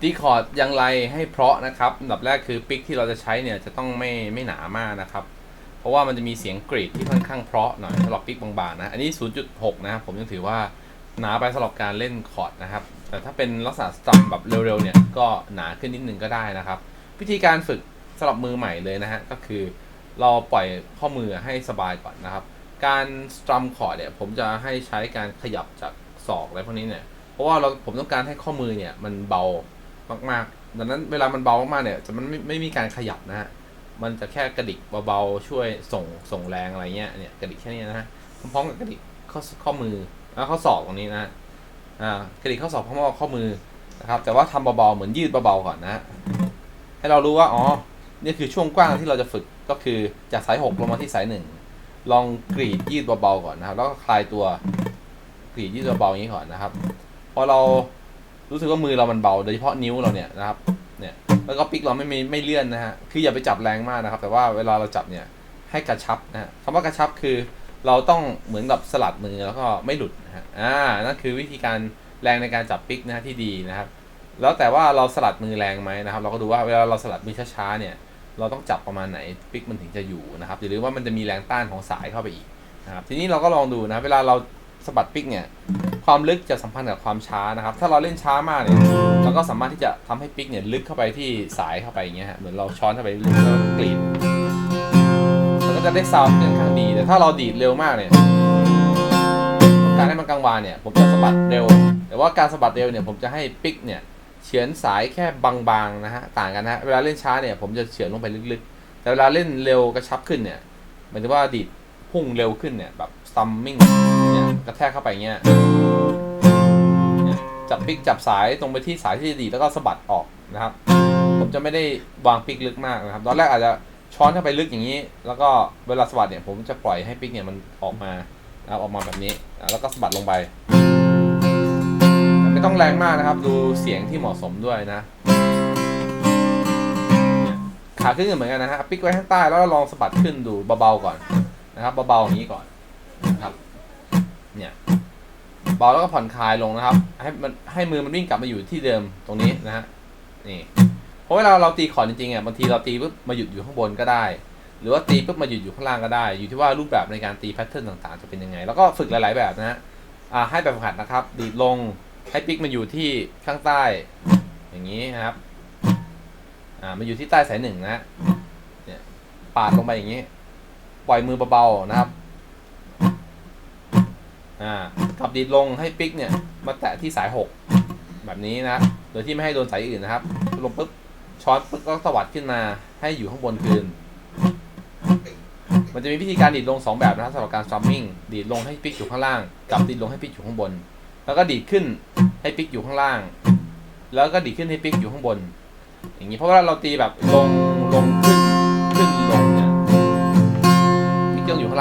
ตีคอร์ดอย่างไรให้เพราะนะครับอันดับแรกคือปิกที่เราจะใช้เนี่ยจะต้องไม่ไม่หนามากนะครับ เพราะว่ามันจะมีเสียงกรีดที่ค่อนข้างเพราะหน่อยสำหรับปิกบางๆนะ อันนี้ 0.6 นะครับผมยังถือว่าหนาไปสำหรับการเล่นคอร์ดนะครับ แต่ถ้าเป็นลักษณะสตรัมแบบเร็วๆเนี่ยก็หนาขึ้นนิดนึงก็ได้นะครับ วิธีการฝึกสำหรับมือใหม่เลยนะฮะก็คือเราปล่อยข้อมือให้สบายก่อนนะครับ การสตรัมคอร์ดเนี่ยผมจะให้ใช้การขยับจากศอกอะไรพวกนี้เนี่ย เพราะว่าเราผมต้องการให้ข้อมือเนี่ยมันเบา มากๆ ดังนั้นเวลามันเบามากๆเนี่ยจะมันไม่ไม่มีการขยับนะฮะ มันจะแค่กระดิกเบาๆช่วยส่งส่งแรงอะไรเงี้ยเนี่ยกระดิกแค่นี้นะฮะพร้อมกับกระดิกข้อข้อมือแล้วข้อศอกตรงนี้นะอ่ากระดิกข้อศอกพร้อมกับข้อมือนะครับ แต่ว่าทำเบาๆเหมือนยืดเบาๆก่อนนะฮะให้เรารู้ว่าอ๋อนี่คือช่วงกว้างที่เราจะฝึกก็คือจากสายหกลงมาที่สายหนึ่งลองกรีดยืดเบาๆก่อนนะครับ แล้วก็คลายตัวกรีดยืดเบาๆอย่างนี้ก่อนนะครับ พอเรา รู้สึกว่ามือเรามันเบาโดยเฉพาะนิ้วเราเนี่ยนะครับ เนี่ยแล้วก็ปิกเราไม่มีไม่เลื่อนนะฮะคืออย่าไปจับแรงมากนะครับ แต่ว่าเวลาเราจับเนี่ยให้กระชับนะฮะคำว่ากระชับคือ เราต้องเหมือนกับสลัดมือแล้วก็ไม่หลุดนะฮะอ่านั่นคือวิธีการแรงในการจับปิกนะฮะที่ดีนะครับ แล้วแต่ว่าเราสลัดมือแรงไหมนะครับ เราก็ดูว่าเวลาเราสลัดมือช้าๆเนี่ยเราต้องจับประมาณไหนปิกมันถึงจะอยู่นะครับอย่าลืมว่ามันจะมีแรงต้านของสายเข้าไปอีกนะครับทีนี้เราก็ลองดูนะเวลาเราสะบัดปิกเนี่ย ความลึกจะสัมพันธ์กับความช้านะครับ ถ้าเราเล่นช้ามากเนี่ยเราก็สามารถที่จะทำให้ปิกเนี่ยลึกเข้าไปที่สายเข้าไปอย่างเงี้ยฮะเหมือนเราช้อนเข้าไปลึกแล้วกรีดมันก็จะได้ซาวด์ค่อนข้างดีแต่ถ้าเราดีดเร็วมากเนี่ยการให้มันกลางวานเนี่ยผมจะสะบัดเร็ว แต่ว่าการสะบัดเร็วเนี่ยผมจะให้ปิกเนี่ยเฉือนสายแค่บางๆนะฮะต่างกันนะฮะเวลาเล่นช้าเนี่ยผมจะเฉือนลงไปลึกๆ แต่เวลาเล่นเร็วกระชับขึ้นเนี่ยหมายถึงว่าดีด พุ่งเร็วขึ้นเนี่ย แบบซัมมิ่งเนี่ยกระแทกเข้าไปเงี้ยเนี่ยจับปิกจับสายตรงไปที่สายที่ดีแล้วก็สะบัดออกนะครับ ผมจะไม่ได้วางปิกลึกมากนะครับ ตอนแรกอาจจะช้อนเข้าไปลึกอย่างนี้ แล้วก็เวลาสะบัดเนี่ย ผมจะปล่อยให้ปิกเนี่ยมันออกมานะครับออกมาแบบนี้ แล้วก็สะบัดลงไป ไม่ต้องแรงมากนะครับ ดูเสียงที่เหมาะสมด้วยนะ ขาขึ้นเหมือนกันนะฮะปิกไว้ข้างใต้แล้วลองสะบัดขึ้นดูเบาๆก่อน นะครับเบาๆอย่างนี้ก่อนนะครับ เนี่ยเบาแล้วก็ผ่อนคลายลงนะครับ ให้มันให้มือมันวิ่งกลับมาอยู่ที่เดิมตรงนี้นะฮะนี่เพราะเวลาเราตีคอร์ดจริงๆอะบางทีเราตีปุ๊บมาหยุดอยู่ข้างบนก็ได้ หรือว่าตีปุ๊บมาหยุดอยู่ข้างล่างก็ได้ อยู่ที่ว่ารูปแบบในการตีแพทเทิร์นต่างๆ จะเป็นยังไง แล้วก็ฝึกหลาย ๆ แบบนะฮะอ่าให้แบบฝึกหัดนะครับ ดีดลงให้ปิกมาอยู่ที่ข้างใต้ อย่างนี้นะครับอ่ามาอยู่ที่ใต้สายหนึ่งนะฮะเนี่ยปาดลงไปอย่างนี้ ปล่อยมือเบาๆนะครับอ่าขับดีดลงให้ปิกเนี่ยมาแตะที่สาย 6 แบบนี้นะโดยที่ไม่ให้โดนสายอื่นนะครับ ลงปุ๊บช้อนปุ๊บก็สวัสดขึ้นมาให้อยู่ข้างบนคืน มันจะมีวิธีการดีดลง 2 แบบนะครับสำหรับการซัมมิ่งดีดลงให้ปิกอยู่ข้างล่าง กับดีดลงให้ปิกอยู่ข้างบน แล้วก็ดีดขึ้นให้ปิกอยู่ข้างล่าง แล้วก็ดีดขึ้นให้ปิกอยู่ข้างบน อย่างนี้เพราะว่าเราตีแบบลงลง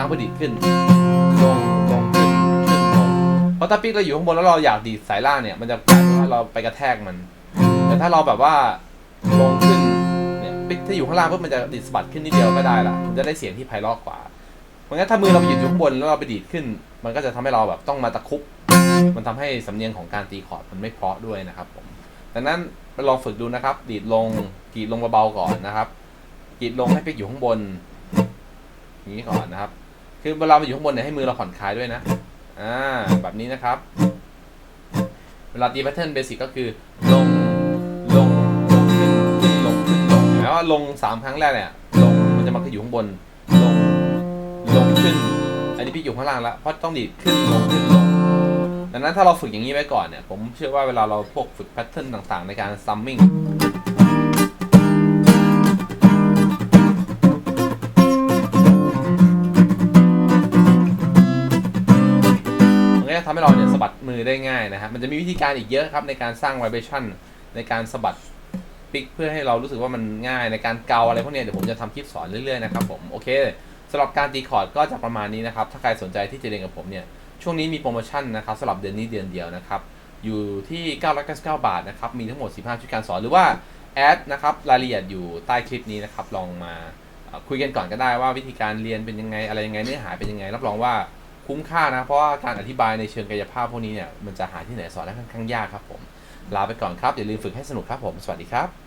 างล่างเพื่อดีดขึ้นลงลงขึ้นขึ้นลงเพราะถ้าปิกเราอยู่ข้างบนแล้วเราอยากดีดสายล่างเนี่ย มันจะกลายเป็นว่าเราไปกระแทกมัน แต่ถ้าเราแบบว่าลงขึ้นเนี่ยปิกถ้าอยู่ข้างล่างปุ๊บมันจะดีดสะบัดขึ้นนิดเดียวก็ได้ละมันจะได้เสียงที่ไพเราะกว่าเพราะงั้นถ้ามือเราไปหยุดอยู่ข้างบนแล้วเราไปดีดขึ้น มันก็จะทำให้เราแบบต้องมาตะคุบมันทำให้สำเนียงของการตีคอร์ดมันไม่เพราะด้วยนะครับผมดังนั้นไปลองฝึกดูนะครับ ดีดลงกรีดลงเบาๆก่อนนะครับกรีดลงให้ปิกอยู่ข้างบนอย่างนี้ก่อนนะครับ คือเวลามาอยู่ข้างบนเนี่ยให้มือเราผ่อนคลายด้วยนะ อ่า แบบนี้นะครับ เวลาตีแพทเทิร์นเบสิกก็คือ ลง ลง ลงขึ้นขึ้นลงขึ้นลงเห็นไหมว่าลงสามครั้งแรกเนี่ย ลงมันจะมาขึ้นอยู่ข้างบน ลง ลงขึ้น อันนี้พี่อยู่ข้างล่างแล้ว เพราะต้องดีดขึ้นลงขึ้นลง ดังนั้นถ้าเราฝึกอย่างนี้ไว้ก่อนเนี่ย ผมเชื่อว่าเวลาเราพวกฝึกแพทเทิร์นต่างๆ ในการซัมมิ่ง นก็จะทำให้เราเนี่ยสะบัดมือได้ง่ายนะครับมันจะมีวิธีการอีกเยอะครับในการสร้าง vibration ในการสะบัดปิกเพื่อให้เรารู้สึกว่ามันง่ายในการเกาอะไรพวกนี้เดี๋ยวผมจะทำคลิปสอนเรื่อยๆนะครับผมโอเคสำหรับการตีคอร์ดก็จะประมาณนี้นะครับถ้าใครสนใจที่จะเรียนกับผมเนี่ยช่วงนี้มีโปรโมชั่นนะครับสำหรับเดือนนี้เดือนเดียวนะครับอยู่ที่ 999 บาทนะครับมีทั้งหมด 15 ชุดการสอนหรือว่าแอดนะครับรายละเอียดอยู่ใต้คลิปนี้นะครับลองมาคุยกันก่อนก็ได้ว่าวิธีการเรียนเป็นยังไงอะไรยังไงเนื้อหาเป็นยังไง รับรองว่า คุ้มค่านะ เพราะว่าการอธิบายในเชิงกายภาพพวกนี้เนี่ยมันจะหาที่ไหนสอนได้ค่อนข้างยากครับผม ลาไปก่อนครับ อย่าลืมฝึกให้สนุกครับผม สวัสดีครับ